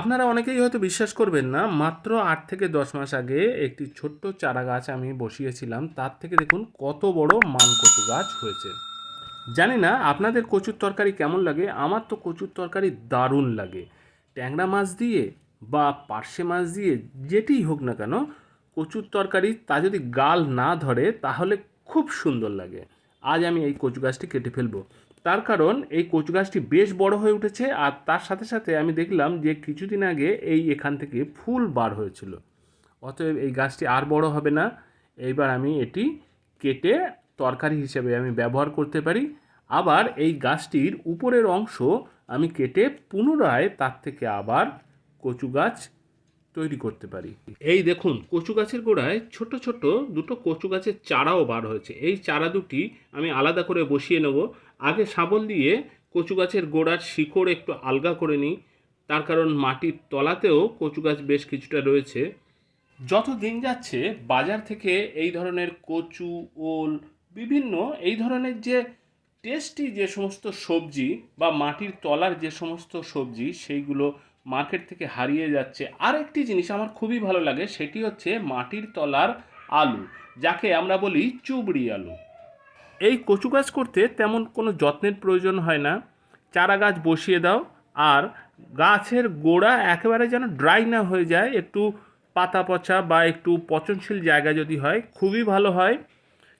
আপনারা অনেকেই হয়তো বিশ্বাস করবেন না, মাত্র আট থেকে দশ মাস আগে একটি ছোট্ট চারা গাছ আমি বসিয়েছিলাম, তার থেকে দেখুন কত বড় মান কচু গাছ হয়েছে। জানি না আপনাদের কচুর তরকারি কেমন লাগে, আমার তো কচুর তরকারি দারুণ লাগে। ট্যাংরা মাছ দিয়ে বা পার্শে মাছ দিয়ে যেটিই হোক না কেন, কচুর তরকারি তা যদি গাল না ধরে তাহলে খুব সুন্দর লাগে। আজ আমি এই কচু গাছটি কেটে ফেলব। তার কারণ এই কচু গাছটি বেশ বড় হয়ে উঠেছে আর তার সাথে সাথে আমি দেখলাম যে কিছুদিন আগে এই এখান থেকে ফুল বার হয়েছিল। অতএব এই গাছটি আর বড় হবে না। এইবার আমি এটি কেটে তরকারি হিসেবে আমি ব্যবহার করতে পারি। আবার এই গাছটির উপরের অংশ আমি কেটে পুনরায় তার থেকে আবার কচু গাছ তৈরি করতে পারি। এই দেখুন, কচু গাছের গোড়ায় ছোট ছোট দুটো কচু গাছের চারাও বার হয়েছে। এই চারা দুটি আমি আলাদা করে বসিয়ে নেব। আগে শাবল দিয়ে কচু গাছের গোড়ার শিকড় একটু আলগা করে নিই। তার কারণ মাটির তলাতেও কচু গাছ বেশ কিছুটা রয়েছে। যত দিন যাচ্ছে, বাজার থেকে এই ধরনের কচু, ওল, বিভিন্ন এই ধরনের যে টেস্টি যে সমস্ত সবজি বা মাটির তলার যে সমস্ত সবজি, সেইগুলো মার্কেট থেকে হারিয়ে যাচ্ছে। আর একটি জিনিস আমার খুবই ভালো লাগে, সেটি হচ্ছে মাটির তলার আলু, যাকে আমরা বলি চুবড়ি আলু। এই কচু গাছ করতে তেমন কোনো যত্নের প্রয়োজন হয় না। চারা গাছ বসিয়ে দাও আর গাছের গোড়া একেবারে যেন ড্রাই না হয়ে যায়, একটু পাতা পচা বা একটু পচনশীল জায়গা যদি হয়, খুবই ভালো হয়।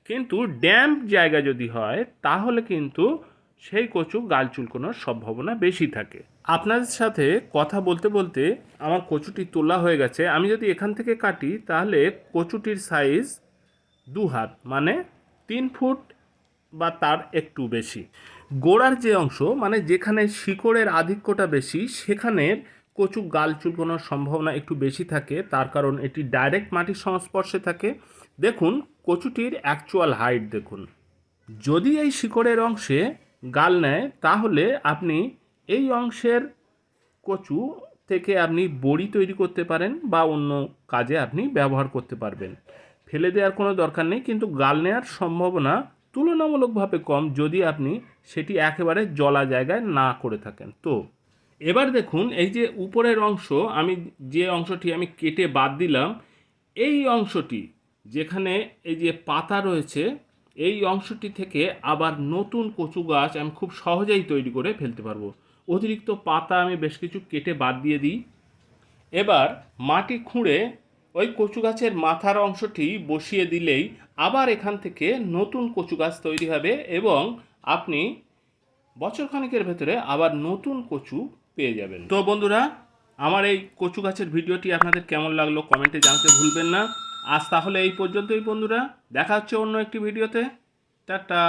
কিন্তু ড্যাম্প জায়গা যদি হয়, তাহলে কিন্তু সেই কচু গাল চুলকোনোর সম্ভাবনা বেশি থাকে। আপনাদের সাথে কথা বলতে বলতে আমার কচুটি তোলা হয়ে গেছে। আমি যদি এখান থেকে কাটি, তাহলে কচুটির সাইজ দু হাত মানে তিন ফুট বা তার একটু বেশি। গোড়ার যে অংশ মানে যেখানে শিকড়ের আধিক্যটা বেশি সেখানের কচু গাল চুলকোনোর সম্ভাবনা একটু বেশি থাকে। তার কারণ এটি ডাইরেক্ট মাটির সংস্পর্শে থাকে। দেখুন, কচুটির অ্যাকচুয়াল হাইট দেখুন। যদি এই শিকড়ের অংশে গাল নেয়, তাহলে আপনি এই অংশের কচু থেকে আপনি বড়ি তৈরি করতে পারেন বা অন্য কাজে আপনি ব্যবহার করতে পারবেন। ফেলে দেওয়ার কোনো দরকার নেই, কিন্তু গাল নেওয়ার সম্ভাবনা তুলনামূলকভাবে কম যদি আপনি সেটি একেবারে জলা জায়গায় না করে থাকেন। তো এবার দেখুন, এই যে উপরের অংশ, আমি যে অংশটি আমি কেটে বাদ দিলাম, এই অংশটি যেখানে এই যে পাতা রয়েছে, এই অংশটি থেকে আবার নতুন কচু গাছ আমি খুব সহজেই তৈরি করে ফেলতে পারব। অতিরিক্ত পাতা আমি বেশ কিছু কেটে বাদ দিয়ে দিই। এবার মাটি খুঁড়ে ওই কচু গাছের মাথার অংশটি বসিয়ে দিলেই আবার এখান থেকে নতুন কচু গাছ তৈরি হবে এবং আপনি বছরখানেকের ভেতরে আবার নতুন কচু পেয়ে যাবেন। তো বন্ধুরা, আমার এই কচু গাছের ভিডিওটি আপনাদের কেমন লাগল কমেন্টে জানাতে ভুলবেন না। আজ তাহলে এই পর্যন্তই বন্ধুরা। দেখা হচ্ছে অন্য একটি ভিডিওতে। টাটা।